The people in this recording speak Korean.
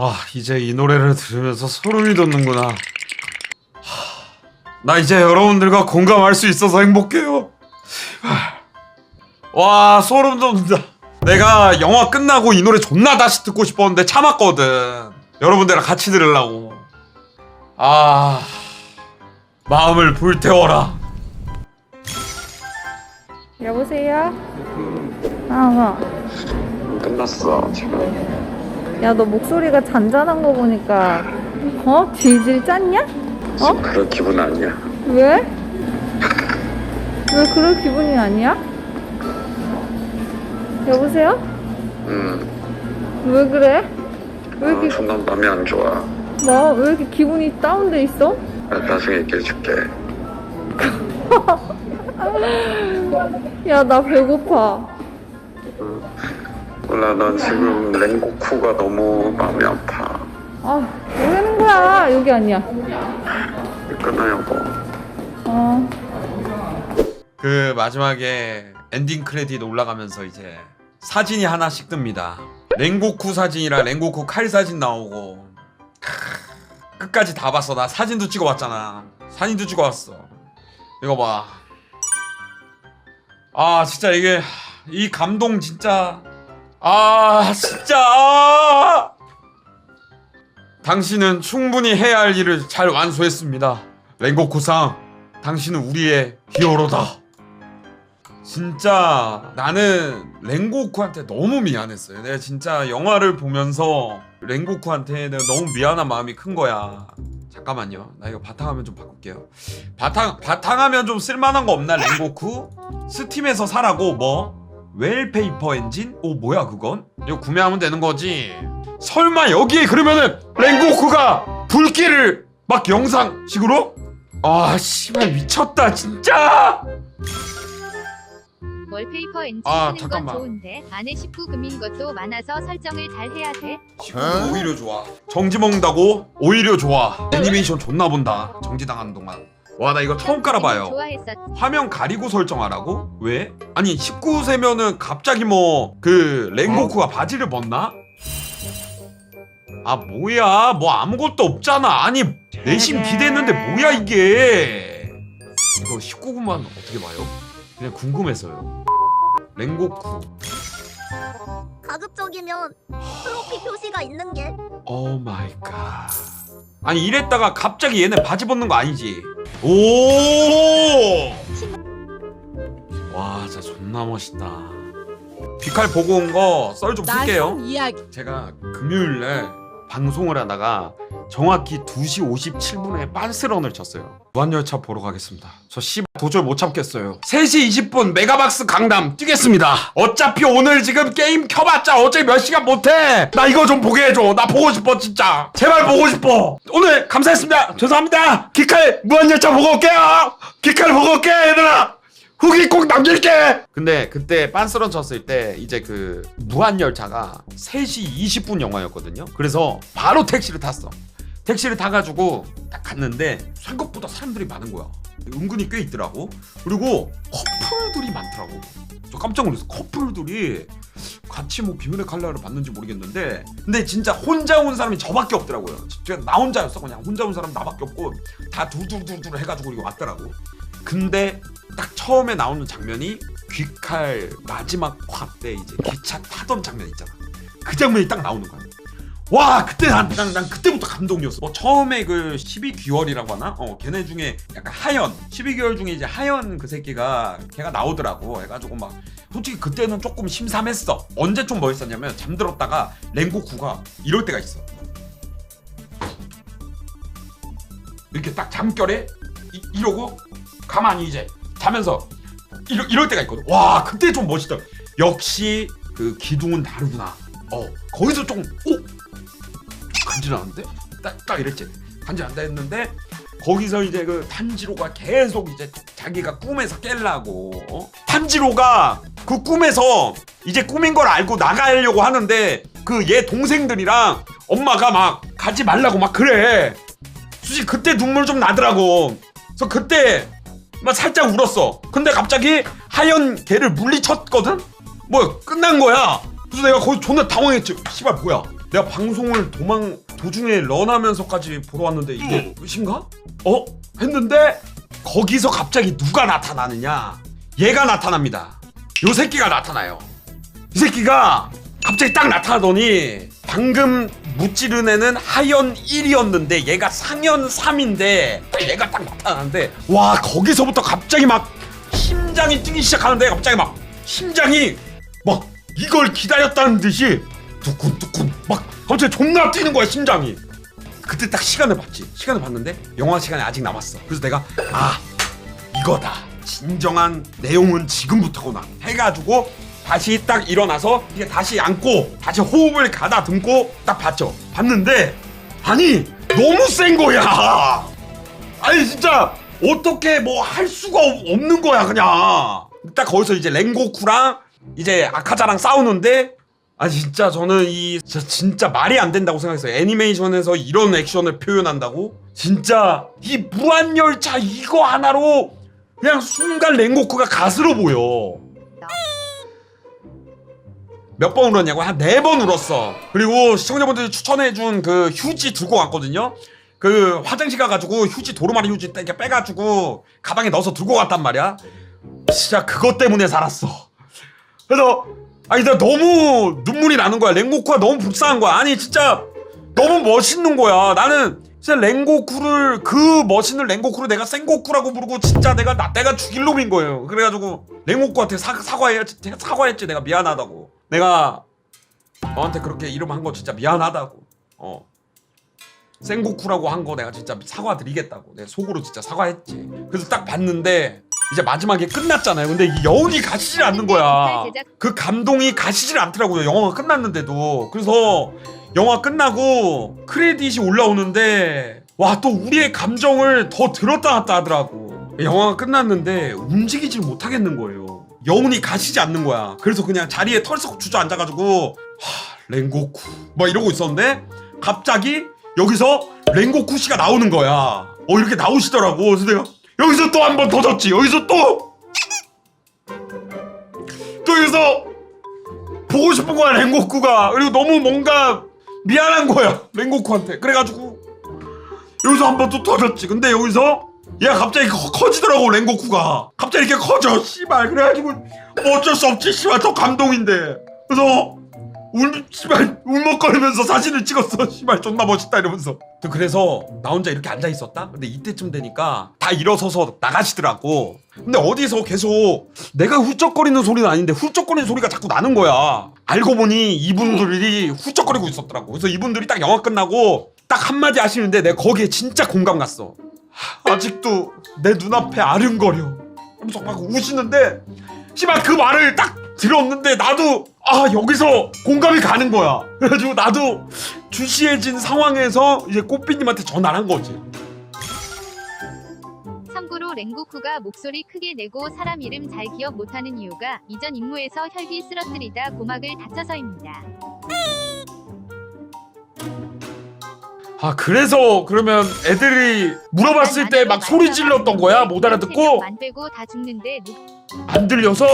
아 이제 이 노래를 들으면서 소름이 돋는구나. 하, 나 이제 여러분들과 공감할 수 있어서 행복해요. 와 소름 돋는다. 내가 영화 끝나고 이 노래 존나 다시 듣고 싶었는데 참았거든. 여러분들이랑 같이 들으려고. 아 마음을 불태워라. 여보세요? 아, 끝났어 지금 어. 야, 너 목소리가 잔잔한 거 보니까, 어? 질질 짰냐? 어? 그럴 기분 아니야 왜? 왜 그럴 기분이 아니야? 여보세요? 음 왜 그래? 왜 어, 이렇게, 존나 마음이 안 좋아 나, 왜 이렇게 기분이 다운돼 있어? 나 나중에 얘기해 줄게 야, 나 배고파. 몰라 나 지금 랭고쿠가 너무 마음이 아파 아, 뭐라는 거야? 여기 아니야. 끝나냐고 어, 그 마지막에 엔딩 크레딧 올라가면서 이제 사진이 하나씩 뜹니다. 랭고쿠 사진이랑 랭고쿠 칼 사진 나오고 크, 끝까지 다 봤어. 나 사진도 찍어봤잖아. 사진도 찍어봤어. 이거 봐. 아 진짜 이게 이 감동 진짜 아 진짜 아! 당신은 충분히 해야 할 일을 잘 완수했습니다. 랭고쿠상 당신은 우리의 히어로다. 진짜 나는 랭고쿠한테 너무 미안했어요. 내가 진짜 영화를 보면서 랭고쿠한테 내가 너무 미안한 마음이 큰 거야. 잠깐만요. 나 이거 바탕화면 좀 바꿀게요. 바탕 바탕화면 좀 쓸만한 거 없나 랭고쿠? 스팀에서 사라고 뭐? 웰페이퍼 엔진? 오 뭐야 그건? 이거 구매하면 되는 거지. 설마 여기에 그러면은 랭고쿠가 불길을 막 영상식으로? 아 씨발 미쳤다 진짜. 월페이퍼 엔진 아, 쓰는 건 잠깐만. 좋은데 안에 19금인 것도 많아서 설정을 잘 해야 돼. 오히려 좋아. 정지 먹는다고 오히려 좋아. 애니메이션 존나 본다. 정지 당하는 동안. 와 나 이거 처음 깔아봐요. 화면 가리고 설정하라고? 왜? 아니 19세면은 갑자기 뭐 그 랭고쿠가 바지를 벗나? 아 뭐야 뭐 아무것도 없잖아 아니 내심 기대했는데 뭐야 이게 이거 19금만 어떻게 봐요? 그냥 궁금해서요 랭고쿠 가급적이면 프로필 표시가 있는 게 오 마이 갓. 아니 이랬다가 갑자기 얘네 바지 벗는 거 아니지? 오! 와, 진짜 존나 멋있다. 귀칼 보고 온 거 썰좀 쓸게요. 제가 금요일 날 방송을 하다가 정확히 2시 57분에 빤스런을 쳤어요. 무한열차 보러 가겠습니다. 저 씨 도저히 못 참겠어요. 3시 20분 메가박스 강남 뛰겠습니다. 어차피 오늘 지금 게임 켜봤자 어차피 몇 시간 못해. 나 이거 좀 보게 해줘. 나 보고 싶어 진짜. 제발 보고 싶어. 오늘 감사했습니다. 죄송합니다. 기칼 무한열차 보고 올게요. 기칼 보고 올게 얘들아. 후기 꼭 남길게. 근데 그때 빤스런 쳤을 때 이제 그 무한열차가 3시 20분 영화였거든요. 그래서 바로 택시를 탔어. 택시를 타가지고 딱 갔는데 생각보다 사람들이 많은 거야. 은근히 꽤 있더라고. 그리고 커플들이 많더라고. 저 깜짝 놀랐어. 커플들이 같이 뭐 비밀의 칼날을 받는지 모르겠는데 근데 진짜 혼자 온 사람이 저밖에 없더라고요. 진짜 나 혼자였어 그냥 혼자 온 사람 나밖에 없고 다 둘둘둘둘 해가지고 이거 왔더라고. 근데 딱 처음에 나오는 장면이 귀칼 마지막 화 때 이제 기차 타던 장면 있잖아. 그 장면이 딱 나오는 거야. 와 그때 난, 난, 난 그때부터 감동이었어. 뭐 처음에 그 12개월이라고 하나? 어 걔네 중에 약간 하연 12개월 중에 이제 하연 그 새끼가 걔가 나오더라고. 해가지고 막 솔직히 그때는 조금 심삼했어. 언제 좀 멋있었냐면 잠들었다가 랭고쿠가 이럴 때가 있어. 이렇게 딱 잠결에 이, 이러고 가만히 이제 자면서 이러, 이럴 때가 있거든. 와 그때 좀 멋있다. 역시 그 기둥은 다르구나. 어 거기서 조금 오 간지나는데 딱, 딱 이랬지. 간지난다 했는데 거기서 이제 그 탄지로가 계속 이제 자기가 꿈에서 깰라고 어? 탄지로가 그 꿈에서 이제 꿈인 걸 알고 나가려고 하는데 그 얘 동생들이랑 엄마가 막 가지 말라고 막 그래. 솔직히 그때 눈물 좀 나더라고. 그래서 그때 막 살짝 울었어. 근데 갑자기 하얀 개를 물리쳤거든? 뭐 끝난 거야. 그래서 내가 거기 존나 당황했지. 씨발 뭐야? 내가 방송을 도망 도중에 런하면서까지 보러 왔는데 이게 끝인가? 어? 했는데 거기서 갑자기 누가 나타나느냐? 얘가 나타납니다. 요 새끼가 나타나요. 이 새끼가 갑자기 딱 나타나더니 방금 무찌른 애는 하연 1이었는데 얘가 상연 3인데 얘가 딱 나타나는데 와 거기서부터 갑자기 막 심장이 뛰기 시작하는데 갑자기 막 심장이 막 이걸 기다렸다는 듯이 두근두근 막 갑자기 존나 뛰는 거야 심장이. 그때 딱 시간을 봤지. 시간을 봤는데 영화 시간이 아직 남았어. 그래서 내가 아 이거다. 진정한 내용은 지금부터구나. 해가지고 다시 딱 일어나서 이게 다시 앉고 다시 호흡을 가다듬고 딱 봤죠. 봤는데 아니 너무 센 거야. 아니 진짜 어떻게 뭐 할 수가 없- 없는 거야 그냥. 딱 거기서 이제 랭고쿠랑 이제 아카자랑 싸우는데 아 진짜 저는 이 진짜, 말이 안 된다고 생각했어요. 애니메이션에서 이런 액션을 표현한다고? 진짜 이 무한 열차 이거 하나로 그냥 순간 랭고쿠가 가스로 보여. 몇 번 울었냐고? 한 네 번 울었어. 그리고 시청자분들이 추천해준 그 휴지 들고 왔거든요. 그 화장실 가가지고 휴지 도루마리 휴지 이렇게 빼가지고 가방에 넣어서 들고 갔단 말이야. 진짜 그것 때문에 살았어. 그래서 아니 나 너무 눈물이 나는 거야. 랭고쿠가 너무 불쌍한 거야. 아니 진짜 너무 멋있는 거야. 나는 진짜 랭고쿠를 그 멋있는 랭고쿠를 내가 생고쿠라고 부르고 진짜 내가 나 내가 죽일 놈인 거예요. 그래가지고 랭고쿠한테 사, 사과해야지 사과했지. 내가 미안하다고. 내가 너한테 그렇게 이름 한 거 진짜 미안하다고. 어. 생고쿠라고 한 거 내가 진짜 사과드리겠다고. 내가 속으로 진짜 사과했지. 그래서 딱 봤는데 이제 마지막에 끝났잖아요. 근데 이 여운이 가시질 않는 거야. 그 감동이 가시질 않더라고요 영화가 끝났는데도. 그래서 영화 끝나고 크레딧이 올라오는데 와 또 우리의 감정을 더 들었다 놨다 하더라고. 영화가 끝났는데 움직이질 못하겠는 거예요. 여운이 가시지 않는 거야. 그래서 그냥 자리에 털썩 주저앉아가지고 하 랭고쿠. 막 이러고 있었는데 갑자기 여기서 랭고쿠 씨가 나오는 거야. 어 이렇게 나오시더라고. 그래서 내가 여기서 또 한번더 졌지. 여기서 또. 또 여기서 보고 싶은 거야 랭고쿠가. 그리고 너무 뭔가 미안한 거야 랭고쿠한테. 그래가지고 여기서 한 번 또 터졌지. 근데 여기서 얘가 갑자기 커, 커지더라고 랭고쿠가. 갑자기 이렇게 커져. 씨발. 그래가지고 뭐 어쩔 수 없지. 씨발. 더 감동인데. 그래서 울 씨발 울먹거리면서 사진을 찍었어. 씨발 존나 멋있다 이러면서. 그래서 나 혼자 이렇게 앉아 있었다? 근데 이때쯤 되니까 다 일어서서 나가시더라고. 근데 어디서 계속 내가 훌쩍거리는 소리는 아닌데 훌쩍거리는 소리가 자꾸 나는 거야. 알고 보니 이분들이 훌쩍거리고 있었더라고. 그래서 이분들이 딱 영화 끝나고 딱 한마디 하시는데 내가 거기에 진짜 공감 갔어. 하, 아직도 내 눈앞에 아른거려. 하면서 막 우시는데 씨발 그 말을 딱 들었는데 나도 아 여기서 공감이 가는 거야. 그래가지고 나도 주시해진 상황에서 이제 꽃비님한테 전화를 한 거지. 참고로 랭고쿠가 목소리 크게 내고 사람 이름 잘 기억 못하는 이유가 이전 임무에서 혈기 쓰러뜨리다 고막을 다쳐서입니다. 아 그래서 그러면 애들이 물어봤을 때 막 소리 질렀던 거야? 못 알아듣고? 안 빼고 다 죽는데 누- 안 들려서